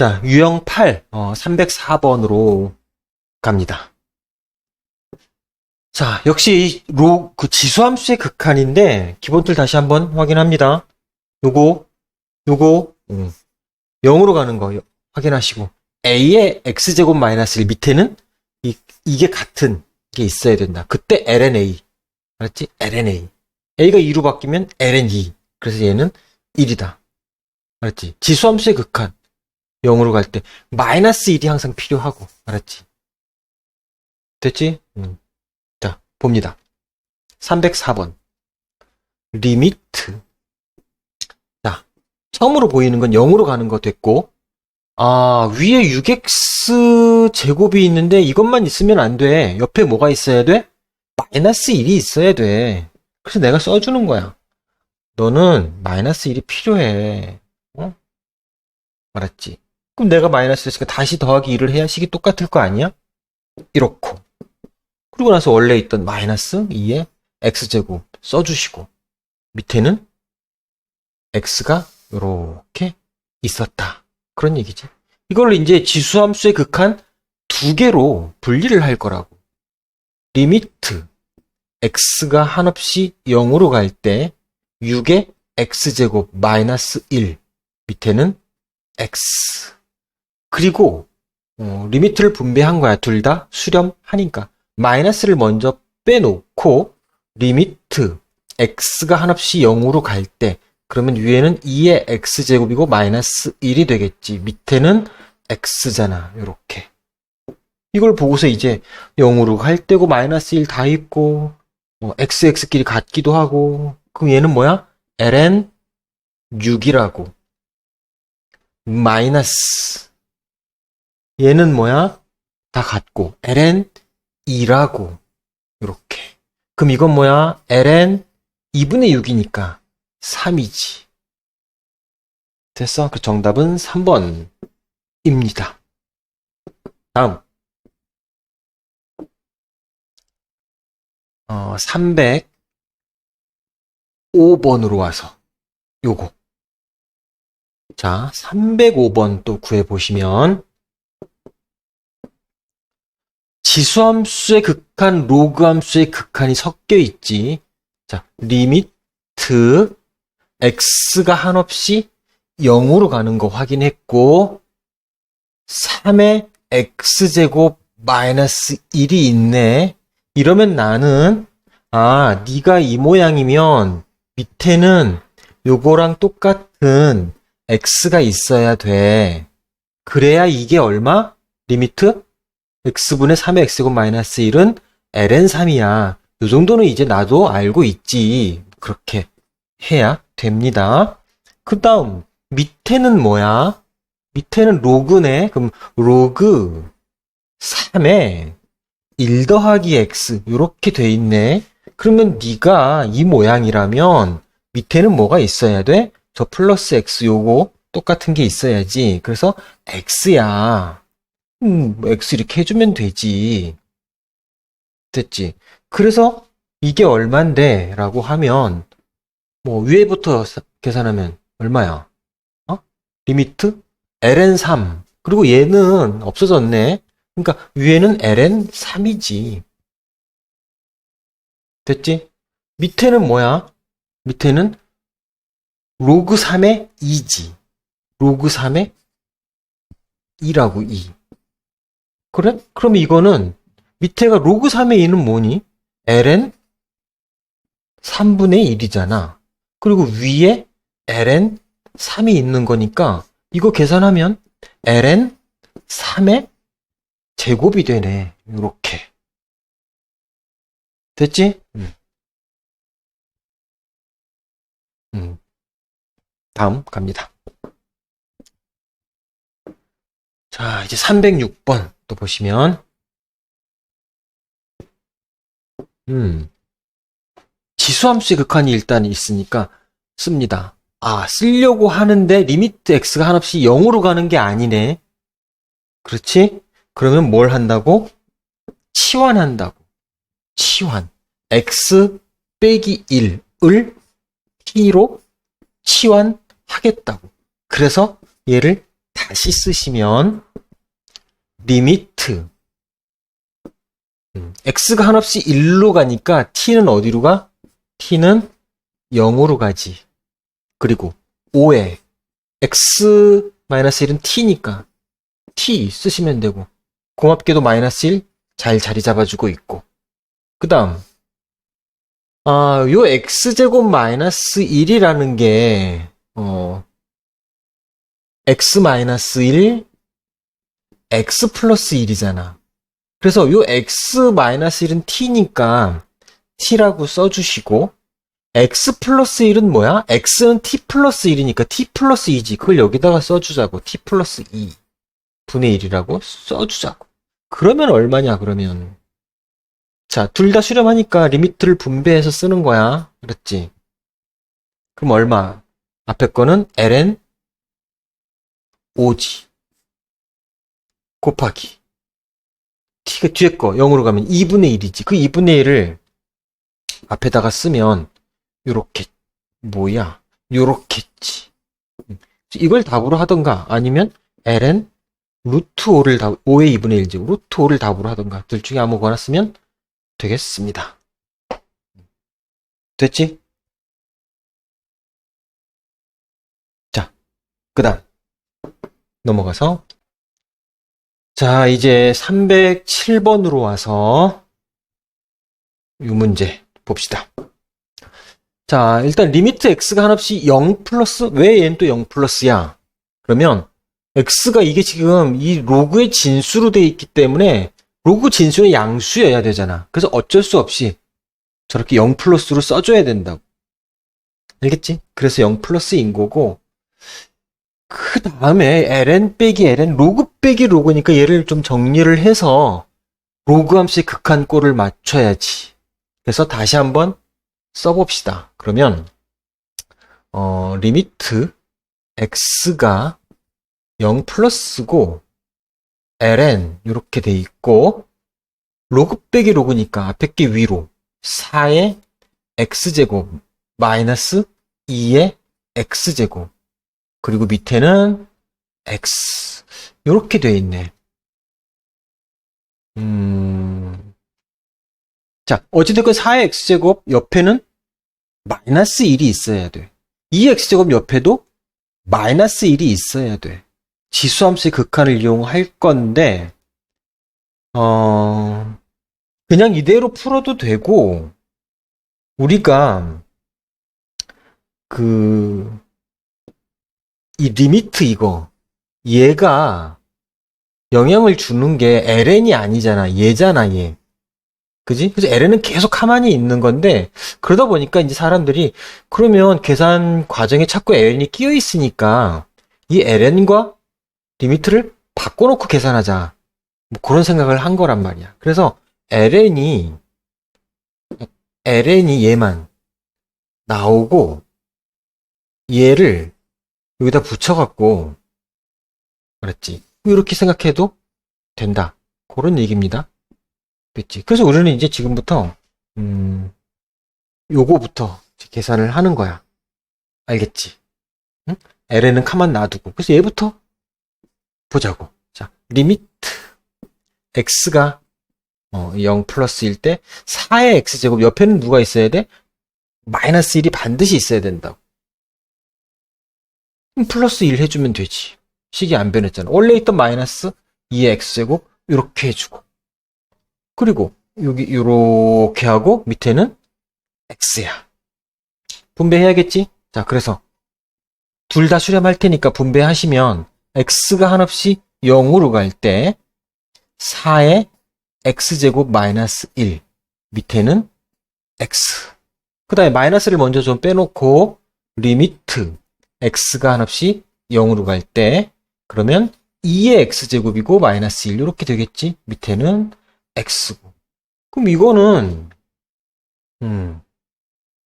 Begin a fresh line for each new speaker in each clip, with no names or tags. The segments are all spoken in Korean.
자, 유형 8, 어, 304번으로 갑니다. 자, 역시 이 로, 그 지수함수의 극한인데, 기본틀 다시 한번 확인합니다. 요거, 요거, 음, 0으로 가는 거 요- 확인하시고, a의 x제곱 마이너스 1 밑에는 이, 이게 같은 게 있어야 된다. 그때 lna. 알았지? lna. a가 2로 바뀌면 ln2. 그래서 얘는 1이다. 알았지? 지수함수의 극한. 0으로 갈 때 마이너스 1이 항상 필요하고 알았지? 됐지? 음. 자 봅니다 304번 리미트 자 처음으로 보이는 건 0으로 가는 거 됐고 아 위에 6x 제곱이 있는데 이것만 있으면 안 돼 옆에 뭐가 있어야 돼? 마이너스 1이 있어야 돼 그래서 내가 써주는 거야 너는 마이너스 1이 필요해 어? 알았지? 그럼 내가 마이너스 했으니까 다시 더하기 1을 해야 식이 똑같을 거 아니야? 이렇고. 그리고 나서 원래 있던 마이너스 2의 x제곱 써주시고, 밑에는 x가 이렇게 있었다. 그런 얘기지. 이걸 이제 지수함수의 극한 두 개로 분리를 할 거라고. 리미트 x가 한없이 0으로 갈 때 6의 x제곱 마이너스 1 밑에는 x 그리고 어, 리미트를 분배한 거야. 둘 다 수렴하니까. 마이너스를 먼저 빼놓고 리미트 x가 한없이 0으로 갈 때 그러면 위에는 2의 x제곱이고 마이너스 1이 되겠지. 밑에는 x잖아. 요렇게. 이걸 보고서 이제 0으로 갈 때고 마이너스 1 다 있고 뭐 x, x끼리 같기도 하고 그럼 얘는 뭐야? ln 6이라고. 마이너스 얘는 뭐야? 다 같고 ln 2라고 이렇게 그럼 이건 뭐야? ln 2분의 6이니까 3이지 됐어? 그 정답은 3번입니다 다음 어, 305번으로 와서 요거 자, 305번 또 구해보시면, 지수함수의 극한, 로그함수의 극한이 섞여 있지. 자, 리미트, x가 한없이 0으로 가는 거 확인했고, 3의 x제곱 마이너스 1이 있네. 이러면 나는, 아, 네가 이 모양이면, 밑에는 요거랑 똑같은 x가 있어야 돼. 그래야 이게 얼마? 리미트? X분의 3의 x제곱 마이너스 1은 ln 3이야. 요 정도는 이제 나도 알고 있지. 그렇게 해야 됩니다. 그 다음, 밑에는 뭐야? 밑에는 로그네. 그럼 로그 3에 1 더하기 x 이렇게 돼 있네. 그러면 네가 이 모양이라면 밑에는 뭐가 있어야 돼? 저 플러스 x 요거 똑같은 게 있어야지. 그래서 x야. 음, x 이렇게 해주면 되지. 됐지? 그래서 이게 얼만데? 라고 하면 뭐 위에부터 사- 계산하면 얼마야? 어? 리미트 ln 3. 그리고 얘는 없어졌네. 그러니까 위에는 ln 3이지. 됐지? 밑에는 뭐야? 밑에는 로그 3의 2지. 로그 3의 2라고 2. 그래? 그럼 이거는 밑에가 로그 3의 2는 뭐니? ln 3분의 1이잖아. 그리고 위에 ln 3이 있는 거니까 이거 계산하면 ln 3의 제곱이 되네. 요렇게. 됐지? 음. 음. 다음 갑니다. 자, 이제 306번 또 보시면 음. 지수함수의 극한이 일단 있으니까 씁니다. 아, 쓰려고 하는데 리미트 x가 한없이 0으로 가는 게 아니네. 그렇지? 그러면 뭘 한다고? 치환한다고. 치환. x 빼기 1을 t로 치환하겠다고. 그래서 얘를 다시 쓰시면 리미트 음, x가 한없이 1로 가니까 t는 어디로 가? t는 0으로 가지. 그리고 5에 x-1은 t니까 t 쓰시면 되고 고맙게도 마이너스 1 잘 자리 잡아주고 있고 그 다음 아, 요 x제곱 마이너스 1이라는 게 어, x 마이너스 1 x 플러스 1이잖아. 그래서 요 x 마이너스 1은 t니까 t라고 써주시고 x 플러스 1은 뭐야? x는 t 플러스 1이니까 t 플러스 2지. 그걸 여기다가 써주자고. t 플러스 2 분의 1이라고 써주자고. 그러면 얼마냐, 그러면. 자, 둘 다 수렴하니까 리미트를 분배해서 쓰는 거야. 그렇지? 그럼 얼마? 앞에 거는 ln 5지. 곱하기. t가 뒤에 거 0으로 가면 2분의 1이지. 그 2분의 1을 앞에다가 쓰면 요렇게 뭐야? 요렇겠지. 이걸 답으로 하던가 아니면 ln 루트 5를 답 5의 2분의 1지. 루트 5를 답으로 하던가 둘 중에 아무거나 쓰면 되겠습니다. 됐지? 자, 그 다음 넘어가서 자, 이제 307번으로 와서 이 문제 봅시다. 자, 일단 리미트 x가 한없이 0 플러스, 왜 얘는 또 0 플러스야? 그러면 x가 이게 지금 이 로그의 진수로 돼 있기 때문에 로그 진수의 양수여야 되잖아. 그래서 어쩔 수 없이 저렇게 0 플러스로 써줘야 된다고. 알겠지? 그래서 0 플러스인 거고, 그 다음에 ln 빼기 ln 로그 빼기 로그니까 얘를 좀 정리를 해서 로그 함수의 극한꼴을 맞춰야지. 그래서 다시 한번 써봅시다. 그러면 어, 리미트 x가 0 플러스고 ln 이렇게 돼 있고 로그 빼기 로그니까 앞에 게 위로 4의 x제곱 마이너스 2의 x제곱 그리고 밑에는 x 이렇게 돼 있네. 음... 자, 어찌됐건 4의 x제곱 옆에는 마이너스 1이 있어야 돼. 2x제곱 옆에도 마이너스 1이 있어야 돼. 지수함수의 극한을 이용할 건데, 어, 그냥 이대로 풀어도 되고, 우리가, 그, 이 리미트 이거, 얘가 영향을 주는 게 ln이 아니잖아. 얘잖아, 얘. 그지? 그래서 ln은 계속 가만히 있는 건데, 그러다 보니까 이제 사람들이, 그러면 계산 과정에 자꾸 ln이 끼어 있으니까, 이 ln과 리미트를 바꿔놓고 계산하자. 뭐 그런 생각을 한 거란 말이야. 그래서 ln이, ln이 얘만 나오고, 얘를 여기다 붙여갖고, 그랬지. 이렇게 생각해도 된다. 그런 얘기입니다. 됐지. 그래서 우리는 이제 지금부터, 음, 요거부터 계산을 하는 거야. 알겠지? 응? ln은 가만 놔두고. 그래서 얘부터 보자고. 자, 리미트. x가 어, 0 플러스일 때 4의 x제곱 옆에는 누가 있어야 돼? 마이너스 1이 반드시 있어야 된다고. 그럼 플러스 1 해주면 되지. 식이 안 변했잖아. 원래 있던 마이너스 2의 x제곱 이렇게 해주고 그리고 여기 요렇게 하고 밑에는 x야. 분배해야겠지? 자, 그래서 둘 다 수렴할 테니까 분배하시면 x가 한없이 0으로 갈 때 4의 x제곱 마이너스 1 밑에는 x 그 다음에 마이너스를 먼저 좀 빼놓고 리미트 x가 한없이 0으로 갈 때 그러면 2의 x제곱이고 마이너스 1 이렇게 되겠지? 밑에는 x고. 그럼 이거는 음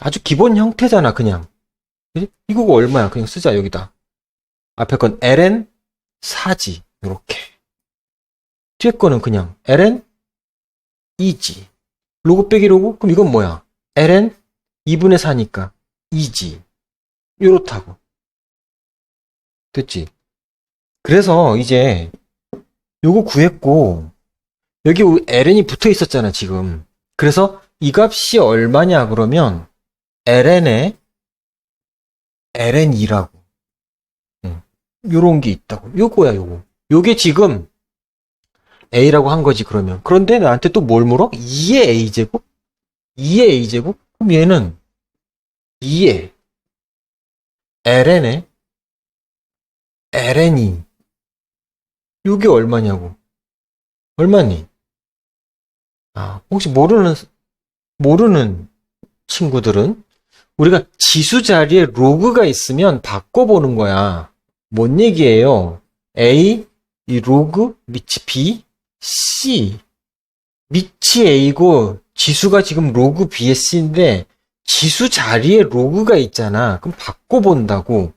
아주 기본 형태잖아 그냥. 그지? 이거가 얼마야? 그냥 쓰자 여기다. 앞에 건 ln 4지 이렇게. 뒤에 거는 그냥 ln 2지. 로그 빼기 로그 그럼 이건 뭐야? ln 2분의 4니까 2지. 요렇다고 됐지 그래서 이제 요거 구했고 여기 ln이 붙어 있었잖아 지금. 그래서 이 값이 얼마냐 그러면 ln에 ln2라고 요런 게 있다고. 요거야 요거. 요게 지금 a라고 한 거지 그러면. 그런데 나한테 또 뭘 물어? 2의 a제곱? 2의 a제곱? 그럼 얘는 2의 ln에 ln이 요게 얼마냐고. 얼마니? 아, 혹시 모르는, 모르는 친구들은 우리가 지수 자리에 로그가 있으면 바꿔보는 거야. 뭔 얘기예요? A, 이 로그, 밑이 B, C. 밑이 A고 지수가 지금 로그 B에 C인데 지수 자리에 로그가 있잖아. 그럼 바꿔본다고.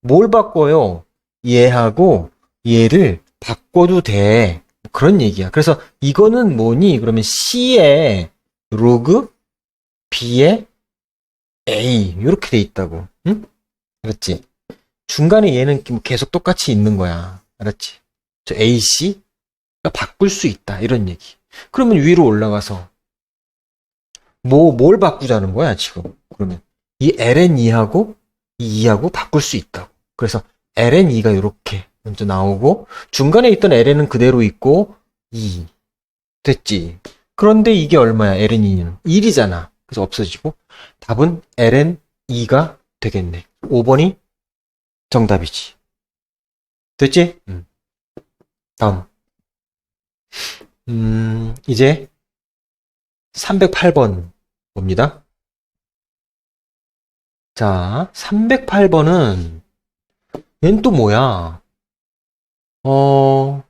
뭘 바꿔요? 얘하고 얘를 바꿔도 돼. 그런 얘기야. 그래서 이거는 뭐니? 그러면 C에 로그, B에 A 이렇게 돼 있다고. 응? 알았지? 중간에 얘는 계속 똑같이 있는 거야. 알았지? 저 AC 가 바꿀 수 있다. 이런 얘기. 그러면 위로 올라가서 뭐 뭘 바꾸자는 거야, 지금. 그러면 이 LN2하고 이 2하고 바꿀 수 있다고. 그래서 LN2가 이렇게 먼저 나오고 중간에 있던 LN은 그대로 있고 2 됐지. 그런데 이게 얼마야? LN2는 1이잖아. 그래서 없어지고 답은 LN2가 되겠네. 5번이 정답이지. 됐지? 음. 다음. 음, 이제 308번 봅니다. 자, 308번은 얘는 또 뭐야? 어,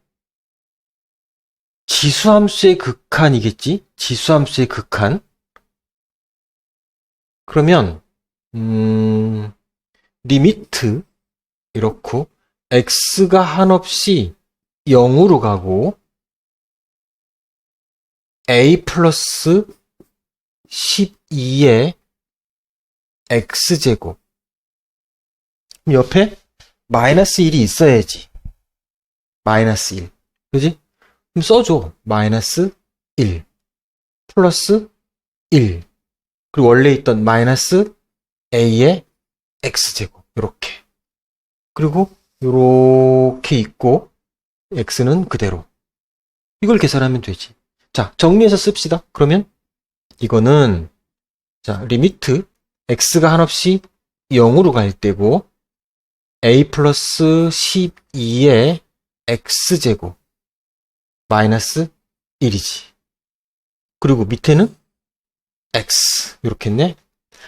지수함수의 극한이겠지? 지수함수의 극한? 그러면, 음, 리미트, 이렇고, x가 한없이 0으로 가고, a 플러스 12의 x제곱. 옆에 마이너스 1이 있어야지. 마이너스 1. 그지? 그럼 써줘. 마이너스 1. 플러스 1. 그리고 원래 있던 마이너스 a의 x제곱. 요렇게. 그리고 요렇게 있고 x는 그대로. 이걸 계산하면 되지. 자, 정리해서 씁시다. 그러면 이거는 자, 리미트 x가 한없이 0으로 갈 때고 a 플러스 12의 x제곱 마이너스 1이지. 그리고 밑에는 x 이렇게 했네.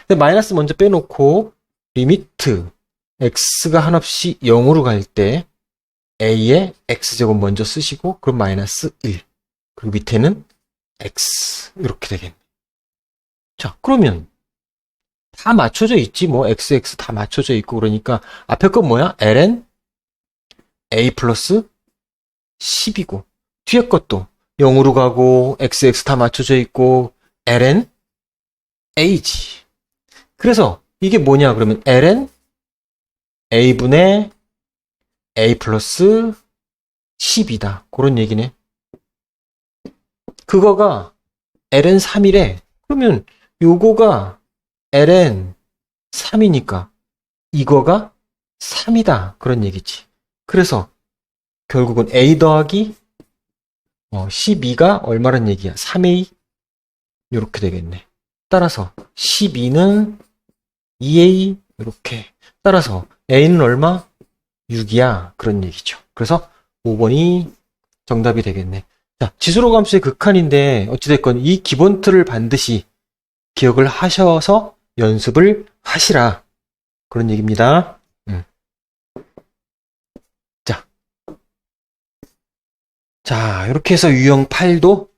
근데 마이너스 먼저 빼놓고 리미트 x가 한없이 0으로 갈 때 a의 x제곱 먼저 쓰시고 그럼 마이너스 1 그리고 밑에는 x 이렇게 되겠네. 자 그러면 다 맞춰져 있지 뭐 xx 다 맞춰져 있고 그러니까 앞에 건 뭐야? ln a 플러스 10이고 뒤에 것도 0으로 가고 xx 다 맞춰져 있고 ln a지. 그래서 이게 뭐냐 그러면 ln a분의 a 플러스 10이다. 그런 얘기네. 그거가 ln 3이래. 그러면 요거가 ln 3이니까 이거가 3이다. 그런 얘기지. 그래서 결국은 a 더하기 어, 12가 얼마란 얘기야? 3a 이렇게 되겠네. 따라서 12는 2a 이렇게 따라서 a는 얼마? 6이야. 그런 얘기죠. 그래서 5번이 정답이 되겠네. 자, 지수로 감수의 극한인데 어찌됐건 이 기본 틀을 반드시 기억을 하셔서 연습을 하시라. 그런 얘기입니다. 음. 자. 자, 이렇게 해서 유형 8도